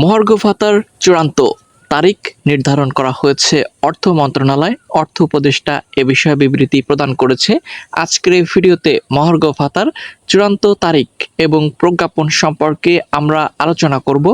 মহার্ঘ ভাতার চূড়ান্ত তারিখ নির্ধারণ করা হয়েছে। অর্থ মন্ত্রণালয়, অর্থ উপদেষ্টা এ বিষয়ে বিবৃতি প্রদান করেছে। আজকের এই ভিডিওতে মহার্ঘ ভাতার চূড়ান্ত তারিখ এবং প্রজ্ঞাপন সম্পর্কে আমরা আলোচনা করব।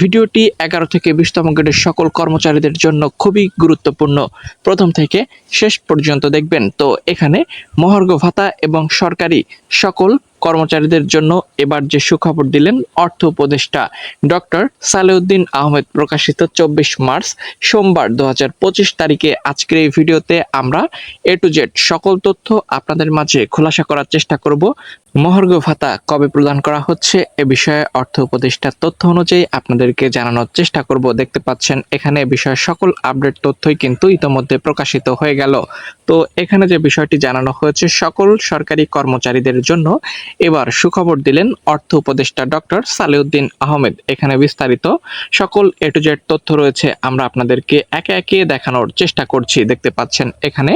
ভিডিওটি এগারো থেকে বিশতম গ্রেডের সকল কর্মচারীদের জন্য খুবই গুরুত্বপূর্ণ। প্রথম থেকে শেষ পর্যন্ত দেখবেন। তো এখানে মহার্ঘ ভাতা এবং সরকারি সকল কর্মচারীদের জন্য এবার যে সুখবর দিলেন অর্থ উপদেষ্টা ডক্টর সালেউদ্দিন আহমেদ প্রকাশিত চব্বিশ মার্চ সোমবার দু হাজার পঁচিশ তারিখে। আজকের এই ভিডিওতে আমরা এ টু জেড সকল তথ্য আপনাদের মাঝে খোলাসা করার চেষ্টা করব। মহার্ঘ ভাতা কবে প্রদান করা হচ্ছে এ বিষয়ে অর্থ উপদেষ্টার তথ্য অনুযায়ী আপনাদেরকে জানানোর চেষ্টা করব। দেখতে পাচ্ছেন, এখানে বিষয়ে সকল আপডেট তথ্যই কিন্তু ইতোমধ্যে প্রকাশিত হয়ে গেল। তো এখানে যে বিষয়টি জানানো হয়েছে, সকল সরকারি কর্মচারীদের জন্য এবার সুখবর দিলেন অর্থ উপদেষ্টা ডক্টর সালেউদ্দিন আহমেদ। এখানে বিস্তারিত সকল এ টু জেড তথ্য রয়েছে, আমরা আপনাদেরকে একে একে দেখানোর চেষ্টা করছি। দেখতে পাচ্ছেন, এখানে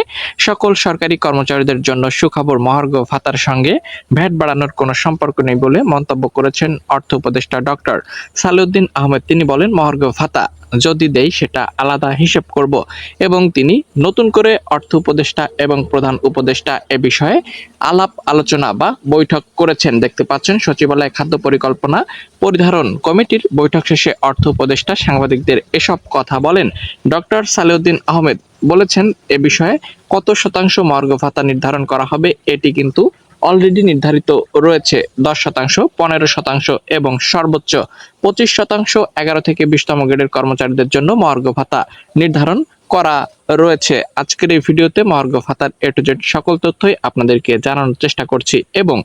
সকল সরকারি কর্মচারীদের জন্য সুখবর মহার্ঘ ভাতার সঙ্গে ভ্যাট বাড়ানোর কোনো সম্পর্ক নেই বলে মন্তব্য করেছেন অর্থ উপদেষ্টা ডক্টর সালেউদ্দিন আহমেদ। তিনি বলেন, মহার্ঘ ভাতা যদি দেই সেটা আলাদা হিসেব করব এবং তিনি নতুন করে অর্থ উপদেষ্টা এবং প্রধান উপদেষ্টা এ বিষয়ে আলাপ আলোচনা বা বৈঠক করেছেন। দেখতে পাচ্ছেন, সচিবালয় খাদ্য পরিকল্পনা পরিধারণ কমিটির বৈঠক শেষে অর্থ উপদেষ্টা সাংবাদিকদের এসব কথা বলেন। ডক্টর সালেউদ্দিন আহমেদ বলেছেন, এ বিষয়ে কত শতাংশ মর্গ ভাতা নির্ধারণ করা হবে এটি কিন্তু অলরেডি নির্ধারিত রয়েছে দশ শতাংশ, পনেরো শতাংশ এবং সর্বোচ্চ পঁচিশ শতাংশ, এগারো থেকে বিশতম গ্রেডের কর্মচারীদের জন্য মহার্ঘ ভাতা নির্ধারণ করা রয়েছে। আজকের এই ভিডিওতে মহার্ঘ ভাতার এ টু জেড সকল তথ্যই আপনাদেরকে জানানোর চেষ্টা করছি এবং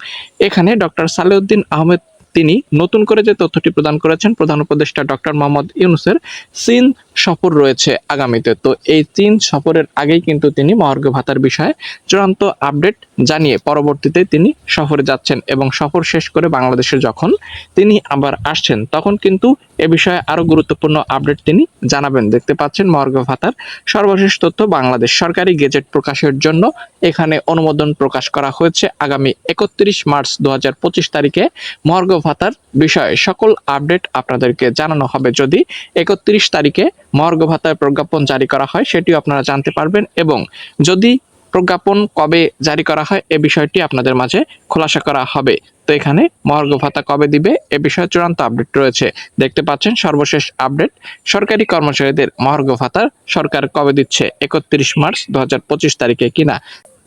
এখানে ডক্টর সালেউদ্দিন আহমেদ তিনি নতুন করে যে তথ্যটি প্রদান করেছেন, প্রধান উপদেষ্টা ডক্টর মোহাম্মদ ইউনুসের চীন সফর রয়েছে আগামীতে। তো এই চীন সফরের আগেই কিন্তু তিনি মহার্ঘ ভাতার বিষয়ে চূড়ান্ত আপডেট জানিয়ে পরবর্তীতে তিনি সফরে যাচ্ছেন এবং সফর শেষ করে বাংলাদেশে যখন তিনি আবার আসছেন, তখন কিন্তু এ বিষয়ে আরও গুরুত্বপূর্ণ আপডেট তিনি জানাবেন। দেখতে পাচ্ছেন মর্গ ভাতার সর্বশেষ তথ্য, বাংলাদেশ সরকারি গেজেট প্রকাশের জন্য এখানে অনুমোদন প্রকাশ করা হয়েছে আগামী একত্রিশ মার্চ দু হাজার পঁচিশ তারিখে। মর্গ ভাতার বিষয়ে সকল আপডেট আপনাদেরকে জানানো হবে। যদি একত্রিশ তারিখে মর্গ ভাতার প্রজ্ঞাপন জারি করা হয়, সেটিও আপনারা জানতে পারবেন এবং যদি প্রজ্ঞাপন কবে জারি করা হয় এ বিষয়টি আপনাদের মাঝে খোলাসা করা হবে। তো এখানে মহার্ঘ ভাতা কবে দিবে এ বিষয়ে চূড়ান্ত আপডেট রয়েছে। দেখতে পাচ্ছেন সর্বশেষ আপডেট, সরকারি কর্মচারীদের মহার্ঘ ভাতার সরকার কবে দিচ্ছে? একত্রিশ মার্চ দু হাজার পঁচিশ তারিখে কিনা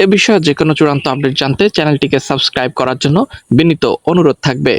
এ বিষয়ে যে কোনো চূড়ান্ত আপডেট জানতে চ্যানেলটিকে সাবস্ক্রাইব করার জন্য বিনীত অনুরোধ থাকবে।